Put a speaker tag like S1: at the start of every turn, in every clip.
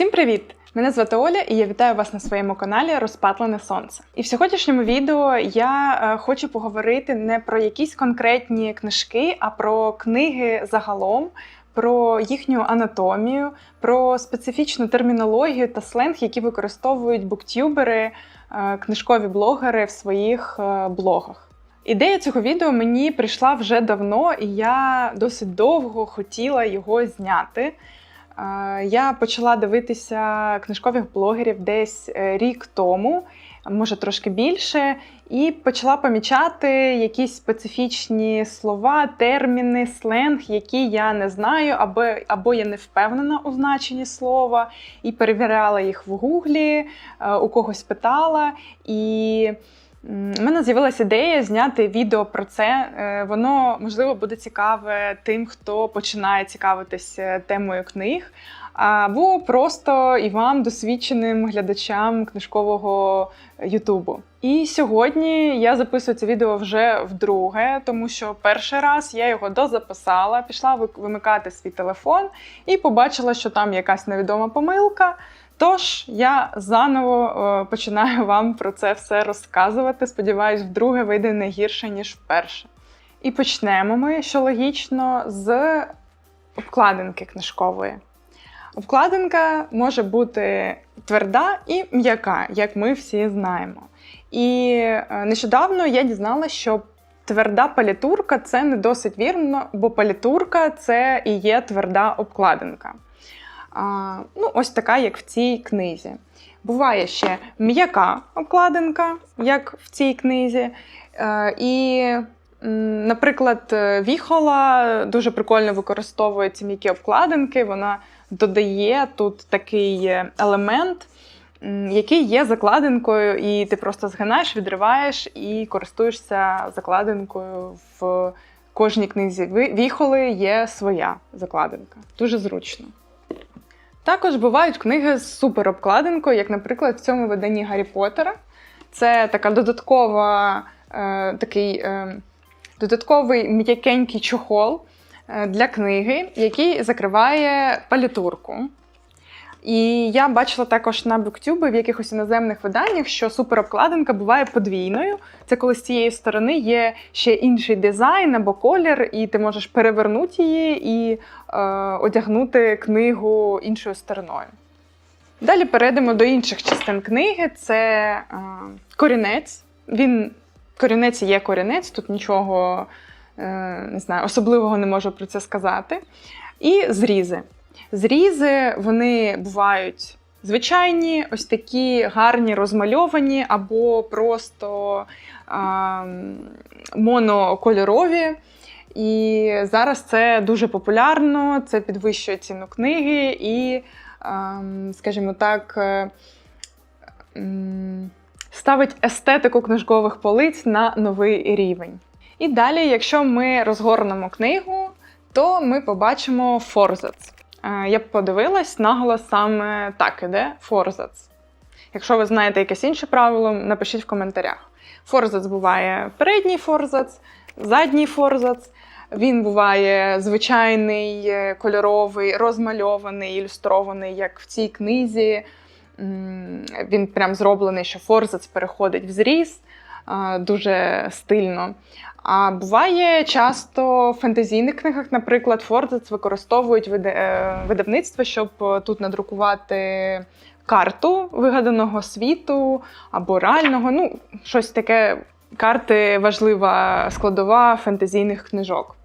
S1: Всім привіт! Мене звати Оля, і я вітаю вас на своєму каналі Розпатлене Сонце. І в сьогоднішньому відео я е, хочу поговорити не про якісь конкретні книжки, а про книги загалом, про їхню анатомію, про специфічну термінологію та сленг, які використовують буктюбери, е, книжкові блогери в своїх е, блогах. Ідея цього відео мені прийшла вже давно, і я досить довго хотіла його зняти. Я почала дивитися книжкових блогерів десь е, рік тому, може трошки більше, і почала помічати якісь специфічні слова, терміни, сленг, які я не знаю, або, або я не впевнена у значенні слова, і перевіряла їх в гуглі, е, у когось питала. І У мене з'явилася ідея зняти відео про це. Е, Воно можливо буде цікаве тим, хто починає цікавитися темою книг, або просто і вам, досвідченим глядачам книжкового Ютубу. І сьогодні я записую це відео вже вдруге, тому що перший раз я його дозаписала, пішла вимикати свій телефон і побачила, що там якась невідома помилка. Тож я заново е, починаю вам про це все розказувати. Сподіваюсь, вдруге вийде не гірше, ніж вперше. І почнемо ми, що логічно, з обкладинки книжкової. Обкладинка може бути тверда і м'яка, як ми всі знаємо. І е, нещодавно я дізналася, що тверда палітурка це не досить вірно, бо палітурка це і є тверда обкладинка. Ну, ось така, як в цій книзі. Буває ще м'яка обкладинка, як в цій книзі. Е, і, наприклад, е, Віхола дуже прикольно використовує ці м'які обкладинки. Вона додає тут такий е, елемент, який є закладинкою, і ти просто згинаєш, відриваєш і користуєшся закладинкою в кожній книзі. Віхоли є своя закладинка. Дуже зручно. Також бувають книги з суперобкладинкою, як, наприклад, в цьому виданні Гаррі Поттера. Це така додаткова, е, такий е, додатковий м'якенький чохол е, для книги, який закриває палітурку. І я бачила також на BookTube в якихось іноземних виданнях, що суперобкладинка буває подвійною. Це коли з цієї сторони є ще інший дизайн або колір, і ти можеш перевернути її і е, одягнути книгу іншою стороною. Далі перейдемо до інших частин книги. Це е, корінець. Він корінець є корінець, тут нічого е, не знаю, особливого не можу про це сказати. І зрізи. Зрізи вони бувають звичайні, ось такі гарні, розмальовані, або просто а, монокольорові. І зараз це дуже популярно, це підвищує ціну книги і, скажімо так, е, ставить естетику книжкових полиць на новий рівень. І далі, якщо ми розгорнемо книгу, то ми побачимо форзац. Е, Я б подивилась, наголос саме так іде форзац. Якщо ви знаєте якесь інше правило, напишіть в коментарях. Форзац буває передній форзац, задній форзац. Він буває звичайний, е, кольоровий, розмальований, ілюстрований, як в цій книзі. Він прям зроблений, що форзац переходить в зріз е, дуже стильно. А буває часто в фентезійних книгах, наприклад, Форзац використовують е, видавництво, щоб е, тут надрукувати карту вигаданого світу або реального. Ну, щось таке. Карти важлива складова фентезійних книжок.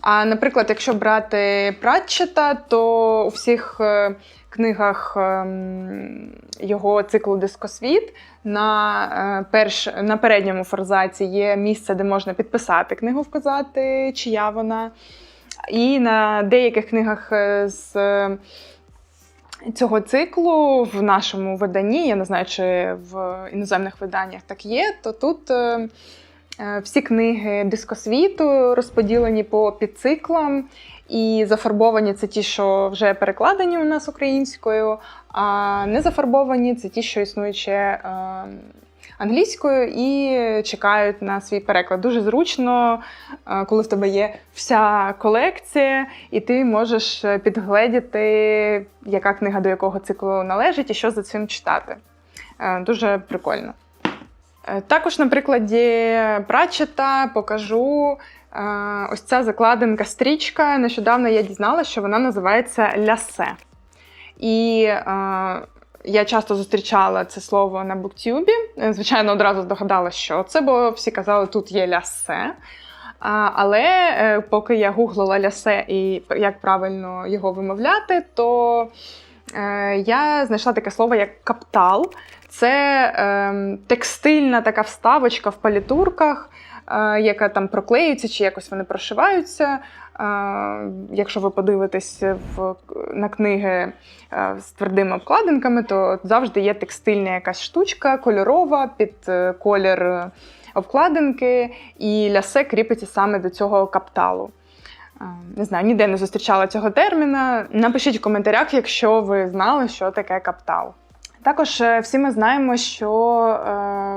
S1: А наприклад, якщо брати Пратчета, то у всіх е, книгах ем, його циклу Дискосвіт на, е, перш, на передньому форзаці є місце, де можна підписати книгу, вказати, чия вона. І на деяких книгах е, з е, цього циклу в нашому виданні, я не знаю, чи в іноземних виданнях так є, то тут. Всі книги дискосвіту розподілені по підциклам, і зафарбовані це ті, що вже перекладені у нас українською, а не зафарбовані це ті, що існують ще е, англійською і чекають на свій переклад. Дуже зручно, е, коли в тебе є вся колекція, і ти можеш підгледіти, яка книга до якого циклу належить і що за цим читати. Е, Дуже прикольно. Е, Також на прикладі Пратчета покажу ось ця закладинка стрічка. Нещодавно я дізналася, що вона називається лясе. І е, я часто зустрічала це слово на буктюбі. Звичайно, одразу здогадалася, що це, бо всі казали, тут є лясе. А, але е, поки я гуглила лясе і як правильно його вимовляти, то е, я знайшла таке слово як каптал. Це е, текстильна така вставочка в палітурках, яка там проклеюється чи якось вони прошиваються. Е, якщо ви подивитесь в, на книги е, з твердими обкладинками, то завжди є текстильна якась штучка, кольорова під е, колір е, обкладинки, і лясе кріпиться саме до цього капталу. Е, Не знаю, ніде не зустрічала цього терміна. Напишіть в коментарях, якщо ви знали, що таке каптал. Також е, всі ми знаємо, що е,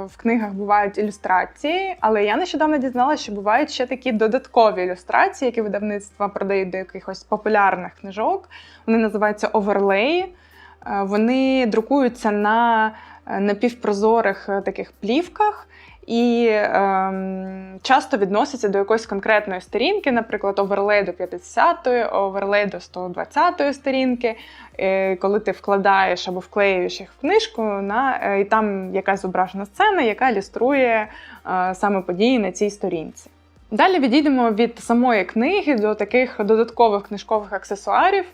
S1: в книгах бувають ілюстрації, але я нещодавно дізналася, що бувають ще такі додаткові ілюстрації, які видавництва продають до якихось популярних книжок. Вони називаються оверлеї. Е, Вони друкуються на е, напівпрозорих е, таких плівках. І ем, часто відносяться до якоїсь конкретної сторінки, наприклад, оверлей до 50-ї, оверлей до 120-ї сторінки. Е, коли ти вкладаєш або вклеюєш їх в книжку, на, е, і там якась зображена сцена, яка ілюструє е, саме події на цій сторінці. Далі відійдемо від самої книги до таких додаткових книжкових аксесуарів.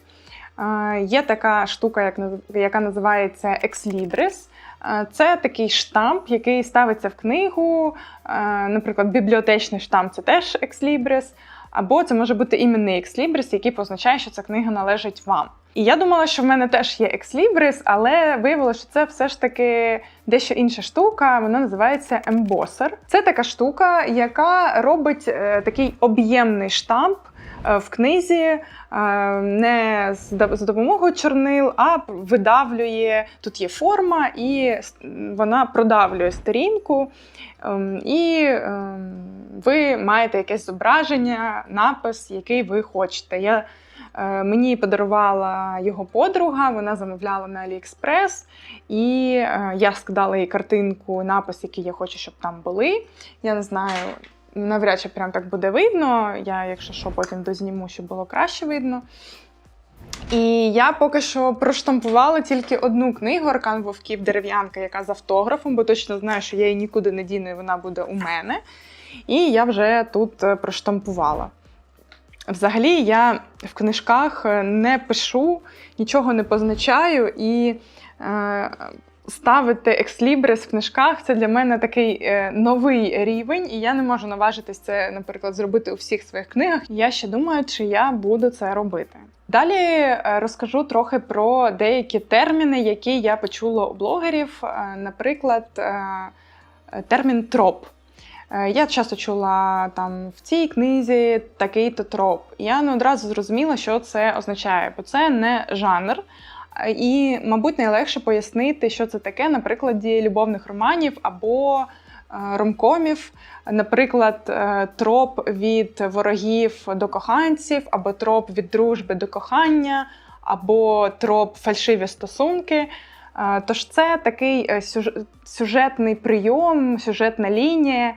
S1: Е, Є така штука, як яка називається Ex Libris. Е, Це такий штамп, який ставиться в книгу. Е, Наприклад, бібліотечний штамп це теж Libris. Або це може бути іменний Libris, який позначає, що ця книга належить вам. І я думала, що в мене теж є Libris, але виявилося, що це все ж таки дещо інша штука. Вона називається Embosser. Це така штука, яка робить е, такий об'ємний штамп в книзі е, не з до- з допомогою чорнил, а видавлює. Тут є форма, і вона продавлює сторінку. Ем, І ем, ви маєте якесь зображення, напис, який ви хочете. Я, е, мені подарувала його подруга, вона замовляла на AliExpress, і е, я скидала їй картинку, напис, який я хочу, щоб там були. Я не знаю, навряд чи прям так буде видно. Я, якщо що, потім дозніму, щоб було краще видно. І я поки що проштампувала тільки одну книгу Аркан Вовків дерев'янка, яка з автографом, бо точно знаю, що я її нікуди не діну, і вона буде у мене. І я вже тут е, проштампувала. Взагалі, я в книжках е, не пишу, нічого не позначаю, і е, ставити екслібрис в книжках це для мене такий е, новий рівень, і я не можу наважитись це, наприклад, зробити у всіх своїх книгах. Я ще думаю, чи я буду це робити. Далі е, розкажу трохи про деякі терміни, які я почула у блогерів. Е, Наприклад, термін троп. Я часто чула там в цій книзі такий-то троп. Я не одразу зрозуміла, що це означає, бо це не жанр. І, мабуть, найлегше пояснити, що це таке на прикладі любовних романів або е, ромкомів. Наприклад, е, троп від ворогів до коханців, або троп від дружби до кохання, або троп фальшиві стосунки. Е, Тож це такий сюжетний прийом, сюжетна лінія,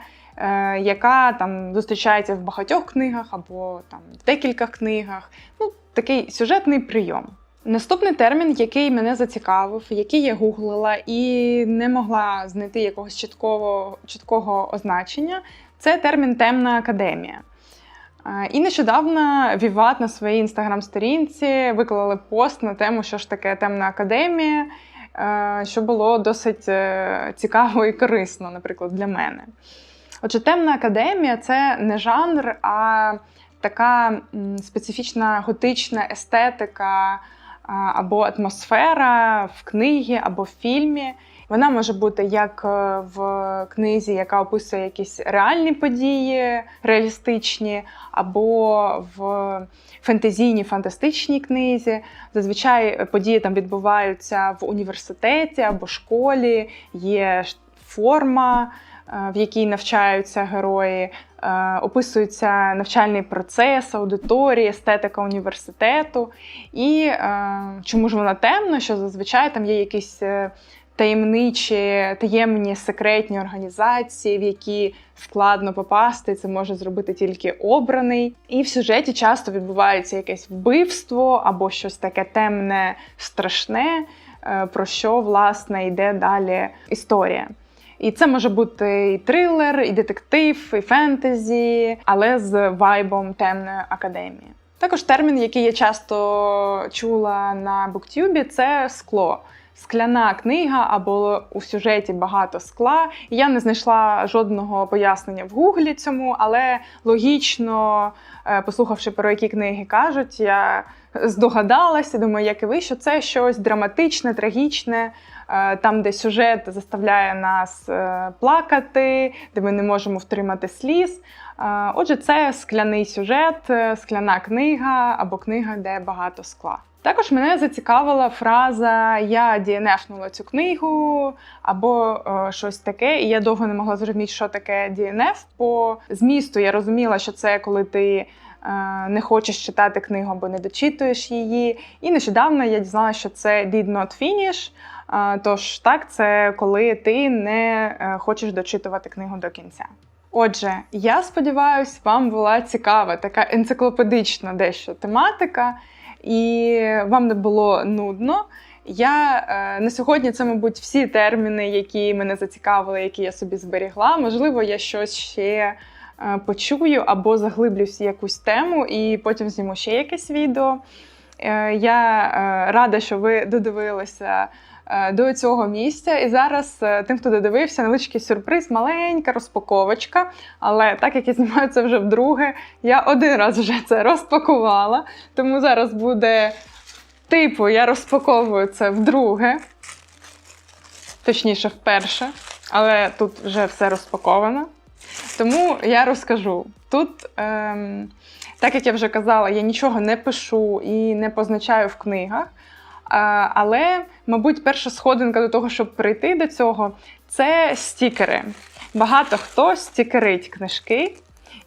S1: яка там зустрічається в багатьох книгах або там в декількох книгах. Ну, такий сюжетний прийом. Наступний термін, який мене зацікавив, який я гуглила і не могла знайти якогось чіткого, чіткого означення, це термін темна академія. І нещодавно Віват на своїй інстаграм-сторінці виклали пост на тему, що ж таке темна академія, е, що було досить е, цікаво і корисно, наприклад, для мене. Отже, темна академія це не жанр, а така специфічна готична естетика або атмосфера в книгі або в фільмі. Вона може бути як е, в книзі, яка описує якісь реальні події, реалістичні, або в фентезійній фантастичній книзі. Зазвичай події там відбуваються в університеті або школі, є форма, е, в якій навчаються герої, е, описується навчальний процес, аудиторії, естетика університету. І е, чому ж вона темна? Що зазвичай там є якісь е, таємничі, таємні секретні організації, в які складно попасти. Це може зробити тільки обраний. І в сюжеті часто відбувається якесь вбивство або щось таке темне, страшне, е, про що власне йде далі історія. І це може бути і трилер, і детектив, і фентезі, але з вайбом темної академії. Також термін, який я часто чула на буктюбі, це скло. Скляна книга або у сюжеті багато скла. Я не знайшла жодного пояснення в гуглі цьому, але логічно, е, послухавши про які книги кажуть, я здогадалася, думаю, як і ви, що це щось драматичне, трагічне, там, де сюжет заставляє нас е, плакати, де ми не можемо втримати сліз. Е, Отже, це скляний сюжет, е, скляна книга або книга, де багато скла. Також мене зацікавила фраза Я DNF-нула цю книгу або е, щось таке, і я довго не могла зрозуміти, що таке DNF. По змісту я розуміла, що це коли ти е, не хочеш читати книгу або не дочитуєш її. І нещодавно я дізналася, що це did not finish. Тож так, це коли ти не е, хочеш дочитувати книгу до кінця. Отже, я сподіваюся, вам була цікава така енциклопедична дещо тематика, і вам не було нудно. Я е, на сьогодні це, мабуть, всі терміни, які мене зацікавили, які я собі зберігла. Можливо, я щось ще е, почую або заглиблюсь в якусь тему, і потім зніму ще якесь відео. Я рада, що ви додивилися до цього місця. І зараз е, тим, хто додивився, невеличкий сюрприз, маленька розпаковочка. Але так як я знімаю це вже вдруге, я один раз вже це розпакувала. Тому зараз буде типу, я розпаковую це вдруге. Точніше, вперше. Але тут вже все розпаковано. Тому я розкажу. Тут, ем, так як я вже казала, я нічого не пишу і не позначаю в книгах. Але, мабуть, перша сходинка до того, щоб прийти до цього, це стікери. Багато хто стікерить книжки,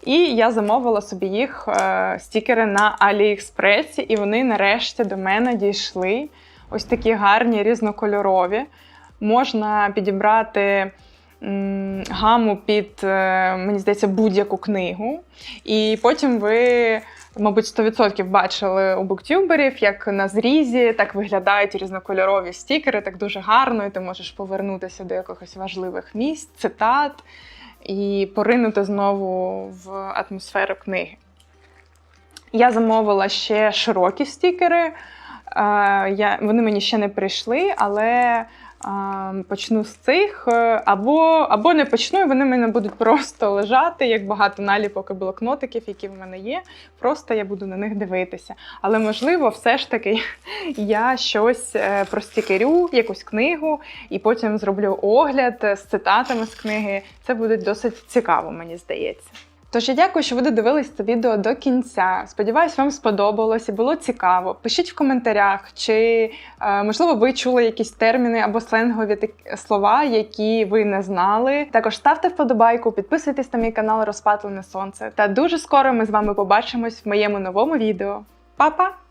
S1: і я замовила собі їх е, стікери на Аліекспресі, і вони нарешті до мене дійшли. Ось такі гарні, різнокольорові. Можна підібрати гаму під, е, мені здається, будь-яку книгу. І потім ви, мабуть, 100% бачили у буктюберів, як на зрізі так виглядають різнокольорові стікери, так дуже гарно, і ти можеш повернутися до якихось важливих місць, цитат і поринути знову в атмосферу книги. Я замовила ще широкі стікери. Е, Я, вони мені ще не прийшли, але почну з цих. е, Або, або не почну, і вони в мене будуть просто лежати, як багато наліпок і блокнотиків, які в мене є. Просто я буду на них дивитися. Але, можливо, все ж таки я щось е, простікерю, якусь книгу, і потім зроблю огляд з цитатами з книги. Це буде досить цікаво, мені здається. Тож я дякую, що ви додивились це відео до кінця. Сподіваюсь, вам сподобалось було цікаво. Пишіть в коментарях, чи е, можливо ви чули якісь терміни або сленгові слова, які ви не знали. Також ставте вподобайку, підписуйтесь на мій канал Розпатлене Сонце. Та дуже скоро ми з вами побачимось в моєму новому відео. Па-па!